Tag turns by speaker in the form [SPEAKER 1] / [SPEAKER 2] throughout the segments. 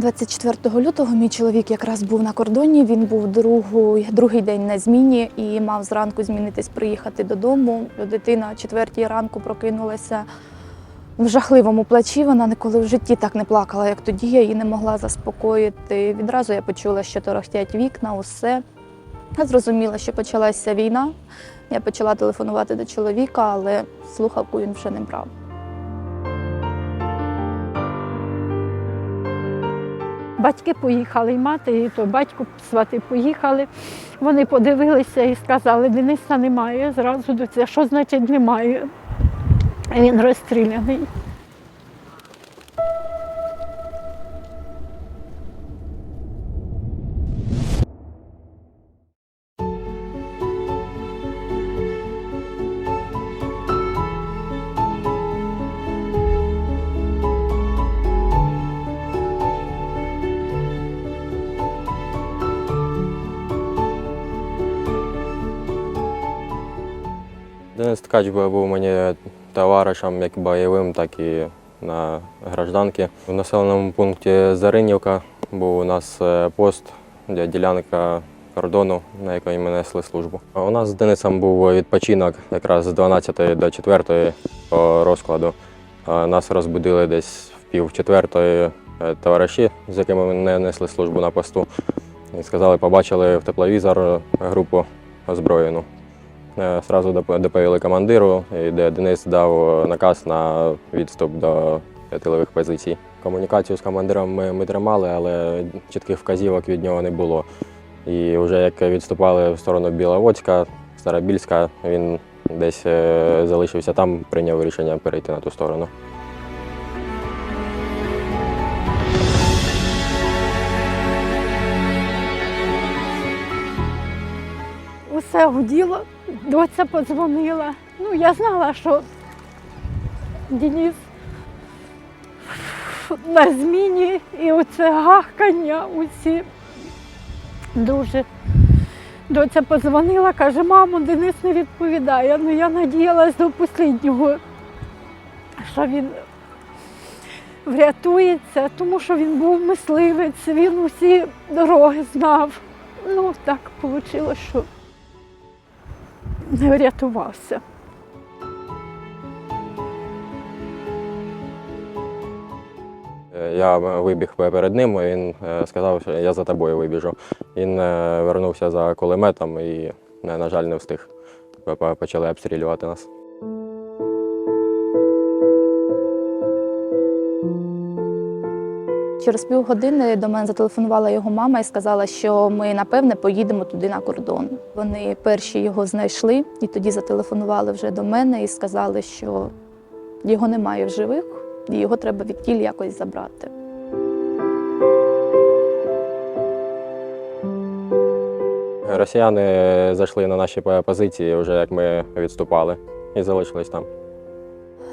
[SPEAKER 1] 24 лютого мій чоловік якраз був на кордоні. Він був другу, другий день на зміні і мав зранку змінитись, приїхати додому. Дитина четвертій ранку прокинулася в жахливому плачі. Вона ніколи в житті так не плакала, як тоді. Я її не могла заспокоїти. Відразу я почула, що торохтять вікна, усе. Я зрозуміла, що почалася війна. Я почала телефонувати до чоловіка, але слухавку він вже не брав.
[SPEAKER 2] Батьки поїхали, і мати, і то батько свати поїхали. Вони подивилися і сказали, Дениса немає. Зразу до цього, що значить немає. Він розстріляний.
[SPEAKER 3] Денис Ткач був мені товаришем як бойовим, так і на гражданці. В населеному пункті Заринівка був у нас е, пост, де ділянка кордону, на якій ми несли службу. У нас з Денисом був відпочинок якраз з 12 до 4 по розкладу. Нас розбудили десь в пів четвертої е, товариші, з якими ми не несли службу на посту. І сказали, побачили в тепловізор групу озброєну. Е, Зразу доповіли командиру, де Денис дав наказ на відступ до тилових позицій. Комунікацію з командиром ми, ми тримали, але чітких вказівок від нього не було. І вже як відступали в сторону Біловодська, Старобільська, він десь е, залишився там, прийняв рішення перейти на ту сторону.
[SPEAKER 2] Усе гуділо, доця подзвонила. Ну, я знала, що Денис на зміні і оце гахкання усі дуже. Доця подзвонила, каже, мамо, Денис не відповідає. Ну я надіялась до останнього, що він врятується, тому що він був мисливець, він усі дороги знав. Ну, так вийшло, що не врятувався.
[SPEAKER 3] Я вибіг перед ним, він е, сказав, що я за тобою вибіжу. Він е, вернувся за кулеметом і, е, на жаль, не встиг. Почали обстрілювати нас.
[SPEAKER 1] Через півгодини до мене зателефонувала його мама і сказала, що ми напевне поїдемо туди на кордон. Вони перші його знайшли і тоді зателефонували вже до мене і сказали, що його немає в живих, і його треба відтіль якось забрати.
[SPEAKER 3] Росіяни зайшли на наші позиції, вже як ми відступали, і залишились там.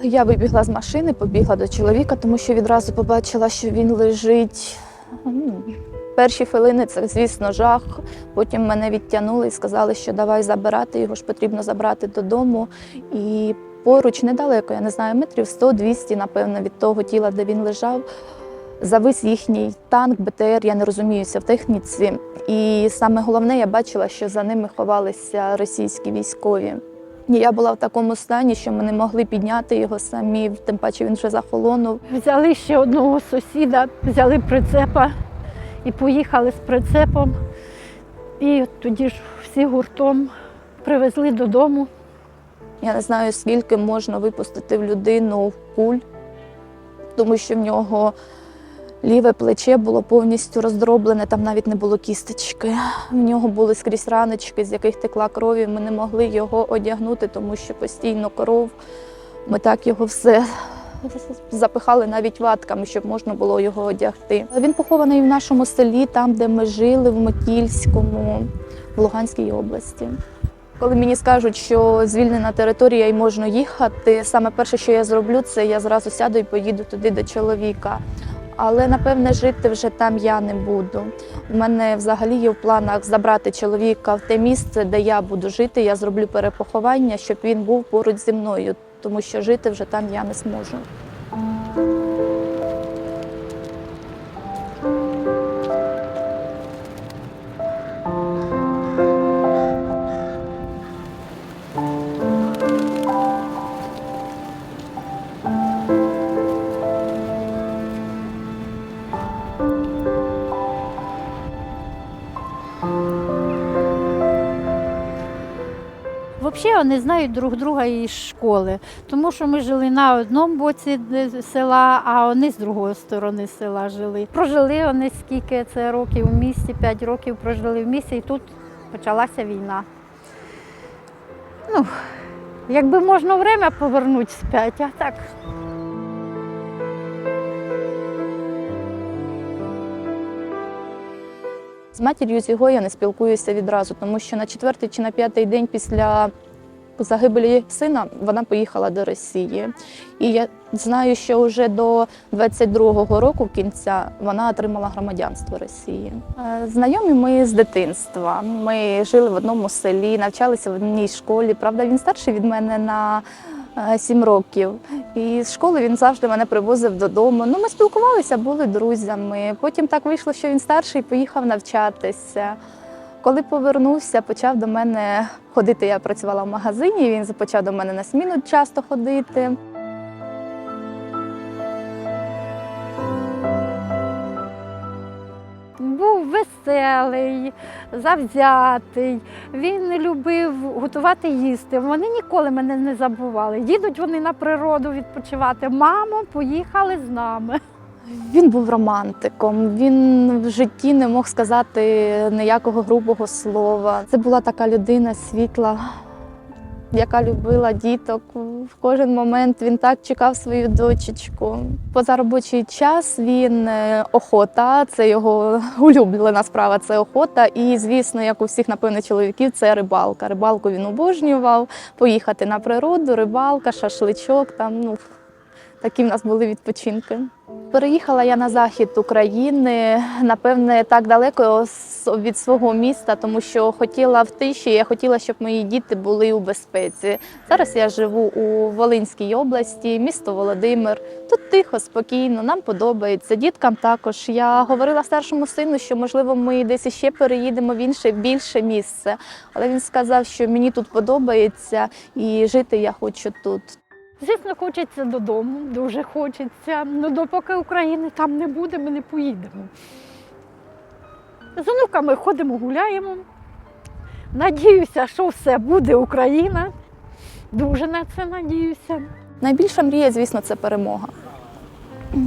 [SPEAKER 1] Я вибігла з машини, побігла до чоловіка, тому що відразу побачила, що він лежить. Ну, Перші хвилини це, звісно, жах. Потім мене відтягнули і сказали, що давай забирати, його ж потрібно забрати додому. І поруч недалеко, я не знаю, метрів 100-200, напевно, від того тіла, де він лежав, завис їхній танк, БТР, я не розуміюся в техніці. І саме головне, я бачила, що за ними ховалися російські військові. Я була в такому стані, що ми не могли підняти його самі, тим паче він вже захолонув.
[SPEAKER 2] Взяли ще одного сусіда, взяли прицепа і поїхали з прицепом. І тоді ж всі гуртом привезли додому.
[SPEAKER 1] Я не знаю, скільки можна випустити в людину куль, тому що в нього ліве плече було повністю роздроблене, там навіть не було кісточки. В нього були скрізь раночки, з яких текла кров. і Ми не могли його одягнути, тому що постійно кров. Ми так його все запихали навіть ватками, щоб можна було його одягти. Він похований в нашому селі, там, де ми жили, в Микільському, в Луганській області. Коли мені скажуть, що звільнена територія і можна їхати, саме перше, що я зроблю, це я зразу сяду і поїду туди до чоловіка. Але напевне жити вже там я не буду. У мене взагалі є в планах забрати чоловіка в те місце, де я буду жити. Я зроблю перепоховання, щоб він був поруч зі мною, тому що жити вже там я не зможу.
[SPEAKER 2] Взагалі вони знають друг друга із школи, тому що ми жили на одному боці е, села, а вони з другої сторони села жили. Прожили вони скільки це років в місті, п'ять років прожили в місті, і тут почалася війна. Ну, Якби можна время повернути з п'ять, а так.
[SPEAKER 1] З матір'ю з його я не спілкуюся відразу, тому що на четвертий чи на п'ятий день після загибелі сина вона поїхала до Росії. І я знаю, що вже до 22-го року кінця вона отримала громадянство Росії. Е, Знайомі ми з дитинства. Ми жили в одному селі, навчалися в одній школі. Правда, він старший від мене на сім років. І з школи він завжди мене привозив додому. Ну, ми спілкувалися, були друзями. Потім так вийшло, що він старший поїхав навчатися. Коли повернувся, почав до мене ходити. Я працювала в магазині. Він почав до мене на сміну часто ходити.
[SPEAKER 2] Веселий, завзятий. Він любив готувати їсти. Вони ніколи мене не забували. Їдуть вони на природу відпочивати. Мамо, поїхали з нами.
[SPEAKER 1] Він був романтиком. Він в житті не мог сказати ніякого грубого слова. Це була така людина світла, яка любила діток. В кожен момент він так чекав свою дочечку. Поза робочий час він е, охота, це його улюблена справа, це охота. І, звісно, як у всіх, напевно, чоловіків, це рибалка. Рибалку він обожнював, поїхати на природу, рибалка, шашличок. Там, ну, такі в нас були відпочинки. Переїхала я на захід України, напевне, так далеко від свого міста, тому що хотіла в тиші, я хотіла, щоб мої діти були у безпеці. Зараз я живу у Волинській області, місто Володимир. Тут тихо, спокійно, нам подобається. Діткам також. Я говорила старшому сину, що можливо ми десь іще переїдемо в інше більше місце. Але він сказав, що мені тут подобається і жити я хочу тут.
[SPEAKER 2] Звісно, хочеться додому, дуже хочеться. Ну, допоки України там не буде, ми не поїдемо. З онуками ходимо, гуляємо. Надіюся, що все буде Україна. Дуже на це надіюся.
[SPEAKER 1] Найбільша мрія, звісно, це перемога.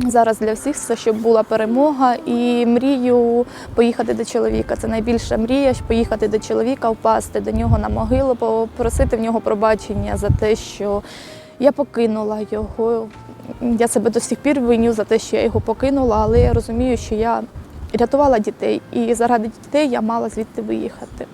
[SPEAKER 1] Зараз для всіх це щоб була перемога і мрію поїхати до чоловіка. Це найбільша мрія поїхати до чоловіка, впасти до нього на могилу, попросити в нього пробачення за те, що я покинула його. Я себе до сих пір виню за те, що я його покинула, але я розумію, що я рятувала дітей, і заради дітей я мала звідти виїхати.